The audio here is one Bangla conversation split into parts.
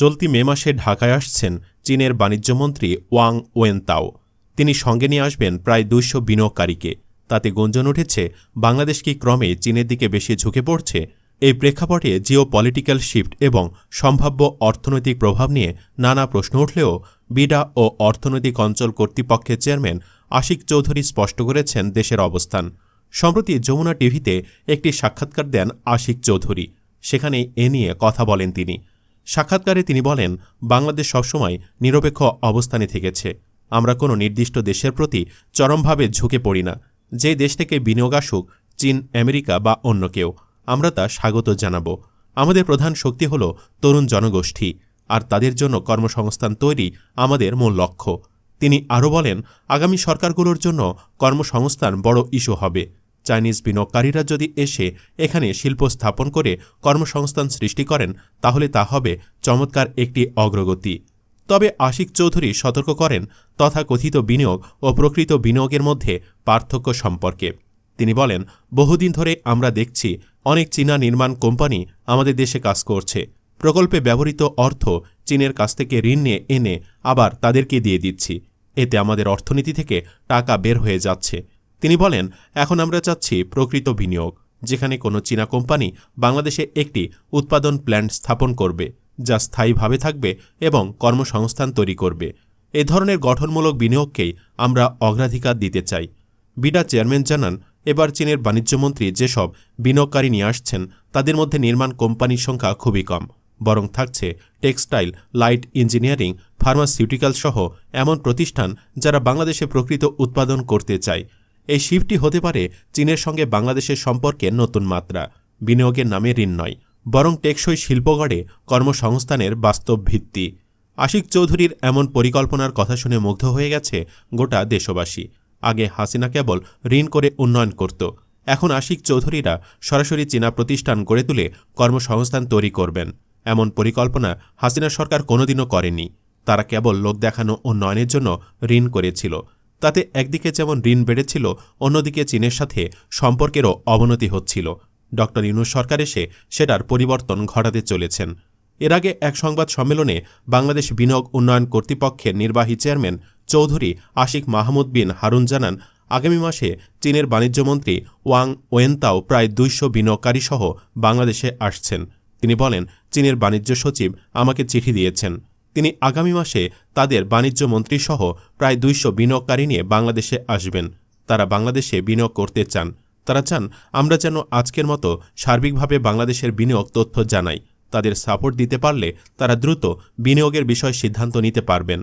চলতি মে মাসে ঢাকায় আসছেন চীনের বাণিজ্যমন্ত্রী ওয়াং ওয়েনতাও। তিনি সঙ্গে নিয়ে আসবেন প্রায় দুইশো বিনিয়োগকারীকে। তাতে গুঞ্জন উঠেছে, বাংলাদেশ কি ক্রমে চীনের দিকে বেশি ঝুঁকে পড়ছে? এই প্রেক্ষাপটে জিও পলিটিক্যাল শিফট এবং সম্ভাব্য অর্থনৈতিক প্রভাব নিয়ে নানা প্রশ্ন উঠলেও বিডা ও অর্থনৈতিক অঞ্চল কর্তৃপক্ষের চেয়ারম্যান আশিক চৌধুরী স্পষ্ট করেছেন দেশের অবস্থান। সম্প্রতি যমুনা টিভিতে একটি সাক্ষাৎকার দেন আশিক চৌধুরী। সেখানে এ নিয়ে কথা বলেন তিনি। সাক্ষাৎকারে তিনি বলেন, বাংলাদেশ সবসময় নিরপেক্ষ অবস্থানে থেকেছে। আমরা কোনো নির্দিষ্ট দেশের প্রতি চরমভাবে ঝুঁকে পড়ি না। যে দেশ থেকে বিনিয়োগ আসুক, চীন, আমেরিকা বা অন্য কেউ, আমরা তা স্বাগত জানাব। আমাদের প্রধান শক্তি হল তরুণ জনগোষ্ঠী, আর তাদের জন্য কর্মসংস্থান তৈরি আমাদের মূল লক্ষ্য। তিনি আরও বলেন, আগামী সরকারগুলোর জন্য কর্মসংস্থান বড় ইস্যু হবে। চাইনিজ বিনিয়োগকারীরা যদি এসে এখানে শিল্প স্থাপন করে কর্মসংস্থান সৃষ্টি করেন, তাহলে তা হবে চমৎকার একটি অগ্রগতি। তবে আশিক চৌধুরী সতর্ক করেন, তথাকথিত বিনিয়োগ ও প্রকৃত বিনিয়োগের মধ্যে পার্থক্য সম্পর্কে। তিনি বলেন, বহুদিন ধরে আমরা দেখছি অনেক চীনা নির্মাণ কোম্পানি আমাদের দেশে কাজ করছে। প্রকল্পে ব্যবহৃত অর্থ চীনের কাছ থেকে ঋণ নিয়ে এনে আবার তাদেরকে দিয়ে দিচ্ছি। এতে আমাদের অর্থনীতি থেকে টাকা বের হয়ে যাচ্ছে। তিনি বলেন, এখন আমরা চাচ্ছি প্রকৃত বিনিয়োগ, যেখানে কোনো চীনা কোম্পানি বাংলাদেশে একটি উৎপাদন প্ল্যান্ট স্থাপন করবে, যা স্থায়ীভাবে থাকবে এবং কর্মসংস্থান তৈরি করবে। এ ধরনের গঠনমূলক বিনিয়োগকেই আমরা অগ্রাধিকার দিতে চাই। বিডা চেয়ারম্যান জানান, এবার চীনের বাণিজ্যমন্ত্রী যেসব বিনিয়োগকারী নিয়ে আসছেন, তাদের মধ্যে নির্মাণ কোম্পানির সংখ্যা খুবই কম, বরং থাকছে টেক্সটাইল, লাইট ইঞ্জিনিয়ারিং ফার্মাসিউটিক্যাল সহ এমন প্রতিষ্ঠান যারা বাংলাদেশে প্রকৃত উৎপাদন করতে চায়। এই শিফটটি হতে পারে চীনের সঙ্গে বাংলাদেশের সম্পর্কে নতুন মাত্রা, বিনিয়োগের নামে ঋণ নয়, বরং টেকসই শিল্পগড়ে কর্মসংস্থানের বাস্তব ভিত্তি। আশিক চৌধুরীর এমন পরিকল্পনার কথা শুনে মুগ্ধ হয়ে গেছে গোটা দেশবাসী। আগে হাসিনা কেবল ঋণ করে উন্নয়ন করত, এখন আশিক চৌধুরীরা সরাসরি চীনা প্রতিষ্ঠান গড়ে তুলে কর্মসংস্থান তৈরি করবেন। এমন পরিকল্পনা হাসিনা সরকার কোনোদিনও করেনি। তারা কেবল লোক দেখানো উন্নয়নের জন্য ঋণ করেছিল তাতে একদিকে যেমন ঋণ বেড়েছিল, অন্যদিকে চীনের সাথে সম্পর্কেরও অবনতি হচ্ছিল। ড. ইউনুস সরকার এসে সেটার পরিবর্তন ঘটাতে চলেছেন। এর আগে এক সংবাদ সম্মেলনে বাংলাদেশ বিনিয়োগ উন্নয়ন কর্তৃপক্ষের নির্বাহী চেয়ারম্যান চৌধুরী আশিক মাহমুদ বিন হারুন জানান, আগামী মাসে চীনের বাণিজ্যমন্ত্রী ওয়াং ওয়েনতাও প্রায় দুইশো বিনিয়োগকারী সহ বাংলাদেশে আসছেন। তিনি বলেন, চীনের বাণিজ্য সচিব আমাকে চিঠি দিয়েছেন। তিনি আগামী মাসে তাদের বাণিজ্য মন্ত্রীসহ প্রায় দুইশো বিনিয়োগকারী নিয়ে বাংলাদেশে আসবেন। তারা বাংলাদেশে বিনিয়োগ করতে চান। তারা চান, আমরা যেন আজকের মতো সার্বিকভাবে বাংলাদেশের বিনিয়োগ তথ্য জানাই। তাদের সাপোর্ট দিতে পারলে তারা দ্রুত বিনিয়োগের বিষয় সিদ্ধান্ত নিতে পারবেন।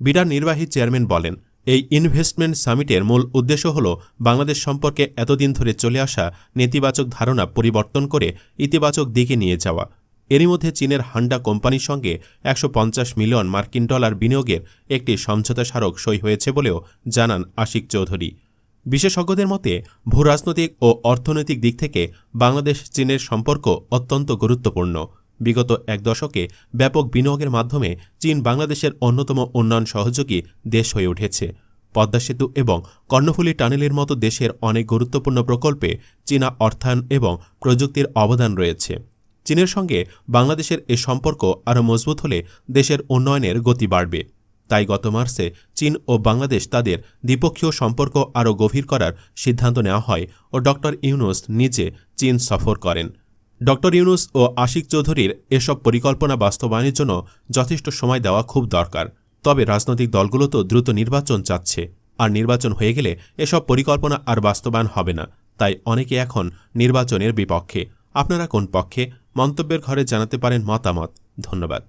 বিডার নির্বাহী চেয়ারম্যান বলেন, এই ইনভেস্টমেন্ট সামিটের মূল উদ্দেশ্য হল বাংলাদেশ সম্পর্কে এতদিন ধরে চলে আসা নেতিবাচক ধারণা পরিবর্তন করে ইতিবাচক দিকে নিয়ে যাওয়া। এরই মধ্যে চীনের হান্ডা কোম্পানির সঙ্গে একশো পঞ্চাশ মিলিয়ন মার্কিন ডলার বিনিয়োগের একটি সমঝোতা স্মারক সই হয়েছে বলেও জানান আশিক চৌধুরী। বিশেষজ্ঞদের মতে, ভূরাজনৈতিক ও অর্থনৈতিক দিক থেকে বাংলাদেশ চীনের সম্পর্ক অত্যন্ত গুরুত্বপূর্ণ। বিগত এক দশকে ব্যাপক বিনিয়োগের মাধ্যমে চীন বাংলাদেশের অন্যতম উন্নয়ন সহযোগী দেশ হয়ে উঠেছে। পদ্মা সেতু এবং কর্ণফুলী টানেলের মতো দেশের অনেক গুরুত্বপূর্ণ প্রকল্পে চীনা অর্থায়ন এবং প্রযুক্তির অবদান রয়েছে। চীনের সঙ্গে বাংলাদেশের এ সম্পর্ক আরও মজবুত হলে দেশের উন্নয়নের গতি বাড়বে। তাই গত মার্চে চীন ও বাংলাদেশ তাদের দ্বিপক্ষীয় সম্পর্ক আরও গভীর করার সিদ্ধান্ত নেওয়া হয় ও ড ইউনুস নিজে চীন সফর করেন। ড ইউনুস ও আশিক চৌধুরীর এসব পরিকল্পনা বাস্তবায়নের জন্য যথেষ্ট সময় দেওয়া খুব দরকার। তবে রাজনৈতিক দলগুলো তো দ্রুত নির্বাচন চাচ্ছে। আর নির্বাচন হয়ে গেলে এসব পরিকল্পনা আর বাস্তবায়ন হবে না। তাই অনেকে এখন নির্বাচনের বিপক্ষে। আপনারা কোন পক্ষে? মন্তব্যের ঘরে জানাতে পারেন মতামত। ধন্যবাদ।